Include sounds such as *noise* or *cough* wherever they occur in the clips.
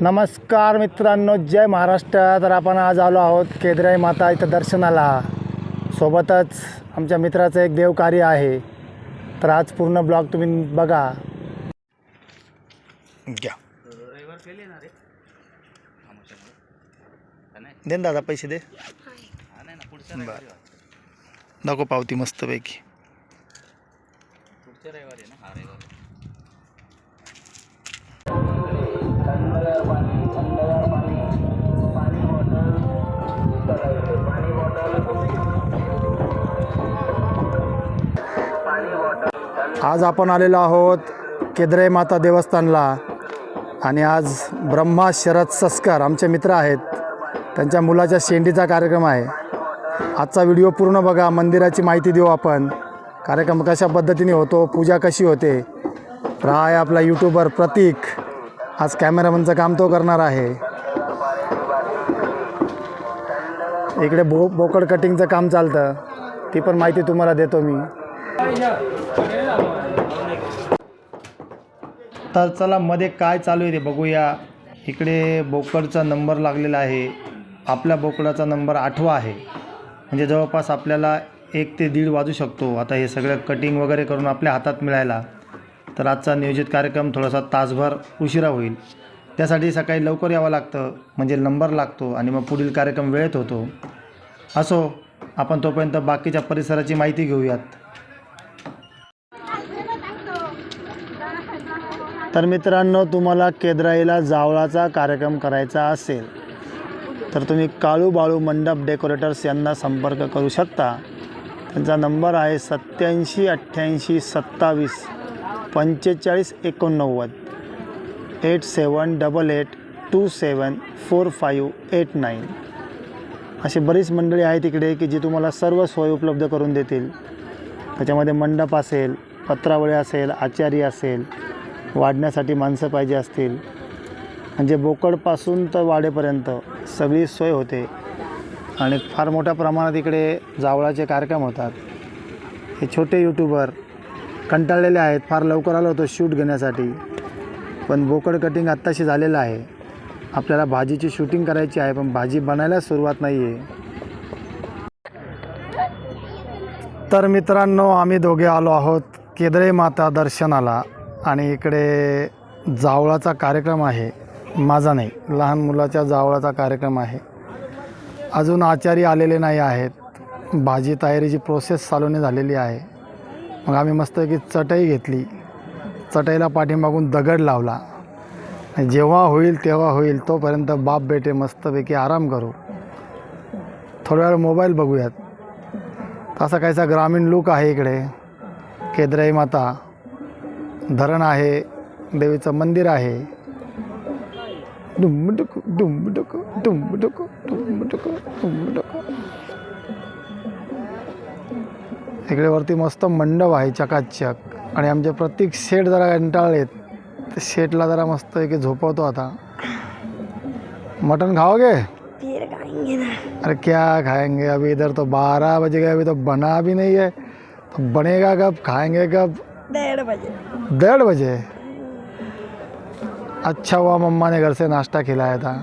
नमस्कार मित्रांनो जय महाराष्ट्र. तर आपण आज आलो आहोत केदराई माता इथं दर्शनाला. सोबतच आमच्या मित्राचं एक देवकार्य आहे. तर आज पूर्ण ब्लॉग तुम्ही बघा. घ्या. दे ना दादा पैसे दे. बरं. नको पावती मस्तपैकी. आज आपण आलेलो आहोत केद्रे माता देवस्थानला. आणि आज ब्रह्मा शरद सस्कर आमचे मित्र आहेत. त्यांच्या मुलाच्या शेंडीचा कार्यक्रम आहे. आजचा व्हिडिओ पूर्ण बघा. मंदिराची माहिती देऊ आपण. कार्यक्रम कशा पद्धतीने होतो? पूजा कशी होते? तर आहे आपला यूट्यूबर प्रतीक. आज कॅमेरामनचं काम तो करणार आहे. इकडे बो बोकड कटिंगचं काम चालतं. ती पण माहिती तुम्हाला देतो मी. तर चला मध्ये काय चालू आहे ते बघूया. इकडे बोकडचा नंबर लागलेला आहे. आपल्या बोकडाचा नंबर आठवा आहे. म्हणजे जवळपास आपल्याला एक ते दीड वाजू शकतो. आता हे सगळं कटिंग वगैरे करून आपल्या हातात मिळायला. तर आजचा नियोजित कार्यक्रम थोडासा तासभर उशिरा होईल. त्यासाठी सकाळी लवकर यावं लागतं म्हणजे नंबर लागतो आणि मग पुढील कार्यक्रम वेळेत होतो. असो आपण तोपर्यंत बाकीच्या परिसराची माहिती घेऊयात. तर मित्रांनो तुम्हाला केद्राईला जावळाचा कार्यक्रम करायचा असेल तर तुम्ही काळू बाळू मंडप डेकोरेटर्स यांना संपर्क करू शकता. त्यांचा नंबर आहे सत्याऐंशी अठ्ठ्याऐंशी सत्तावीस. पंचेचाळीस एकोणनव्वद eight seven double eight two seven four five eight nine. अशी बरीच मंडळी आहेत तिकडे की जी तुम्हाला सर्व सोय उपलब्ध करून देतील. त्याच्यामध्ये मंडप असेल पत्रावळी असेल आचारी असेल वाढण्यासाठी माणसं पाहिजे असतील. म्हणजे बोकडपासून तर वाडेपर्यंत सगळी सोय होते. आणि फार मोठ्या प्रमाणात इकडे जावळाचे कार्यक्रम होतात. हे छोटे यूट्यूबर कंटाळलेले आहेत. फार लवकर आलो होतो शूट घेण्यासाठी. पण बोकड कटिंग आत्ताशी झालेलं आहे. आपल्याला भाजीची शूटिंग करायची आहे पण भाजी बनायला सुरुवात नाही आहे तर मित्रांनो आम्ही दोघे आलो आहोत केदळे माता दर्शनाला. आणि इकडे जावळाचा कार्यक्रम आहे. माझा नाही लहान मुलाच्या जावळाचा कार्यक्रम आहे. अजून आचारी आलेले नाही आहेत. भाजी तयारीची प्रोसेस चालूने झालेली आहे. मग आम्ही मस्तपैकी चटई घेतली. चटईला पाठीमागून दगड लावला. जेव्हा होईल तेव्हा होईल तोपर्यंत बाप बेटे मस्तपैकी आराम करू. थोड्या वेळ मोबाईल बघूयात. तसा काहीसा ग्रामीण लूक आहे इकडे. केद्राई माता. धरण आहे. देवीचं मंदिर आहे. डुंबडुक डुंबडुक डुंबडुक डुंबडुक डुंबडुक. इकडे वरती मस्त मंडप आहे चकाचक. आणि आमचे प्रत्येक शेट जरा कंटाळलेत ते शेटला जरा मस्त एक झोपवतो आता. मटन खाओगे? फिर खाएंगे ना. अरे क्या खाएंगे? अभी इधर तो बारह बज गए अभी तो बना भी नहीं है। तो बनेगा कब? खाएंगे कब? डेढ़ बजे। डेढ़ बजे? अच्छा हुआ मम्मा ने घर से नाश्ता खिलाया था।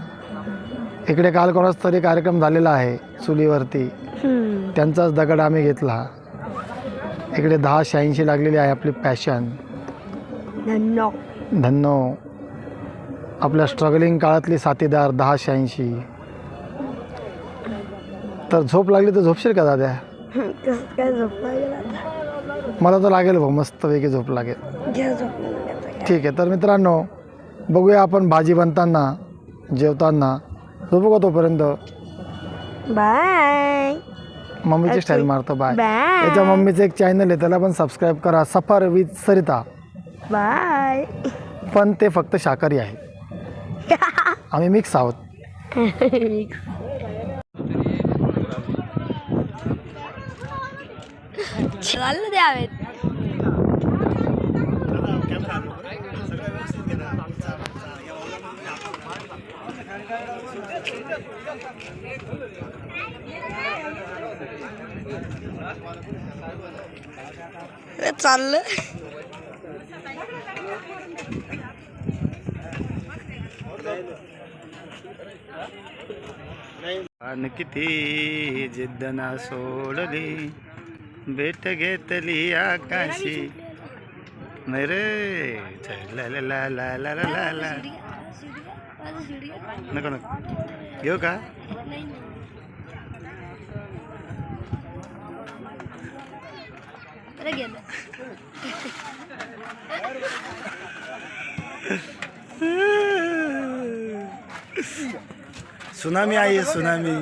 इकडे काल कोणाच तरी कार्यक्रम झालेला आहे चुलीवरती. त्यांचाच दगड आम्ही घेतला. इकडे दहा शहाऐंशी लागलेली आहे आपली पॅशन नो धन्नो. आपल्या स्ट्रगलिंग काळातली साथीदार दहा शहाऐंशी. तर झोप लागली तर झोपशील का दाद्या? कसं काय झोपला गेला आता? मला तर लागेल भाऊ मस्तपैकी झोप लागेल. घ्या झोपून घ्यायचं. ठीक आहे तर मित्रांनो बघूया आपण भाजी बनताना जेवताना झोपू का तोपर्यंत? बाय. मम्मीची स्टाईल मारतो बाय बाय त्याच्या मम्मीचं एक चॅनल आहे त्याला पण सबस्क्राईब करा. सफर विथ सरिता. बाय पण ते फक्त शाकाहारी आहे. *laughs* आम्ही मिक्स आहोत. द्यावेत चाललं. किती जिद्दना सोडली भेट घेतली आकाशी. मेरे ला ला ला ला ला ला ला नको नको. घेऊ का? Ara gelme. सुनामी आई है सुनामी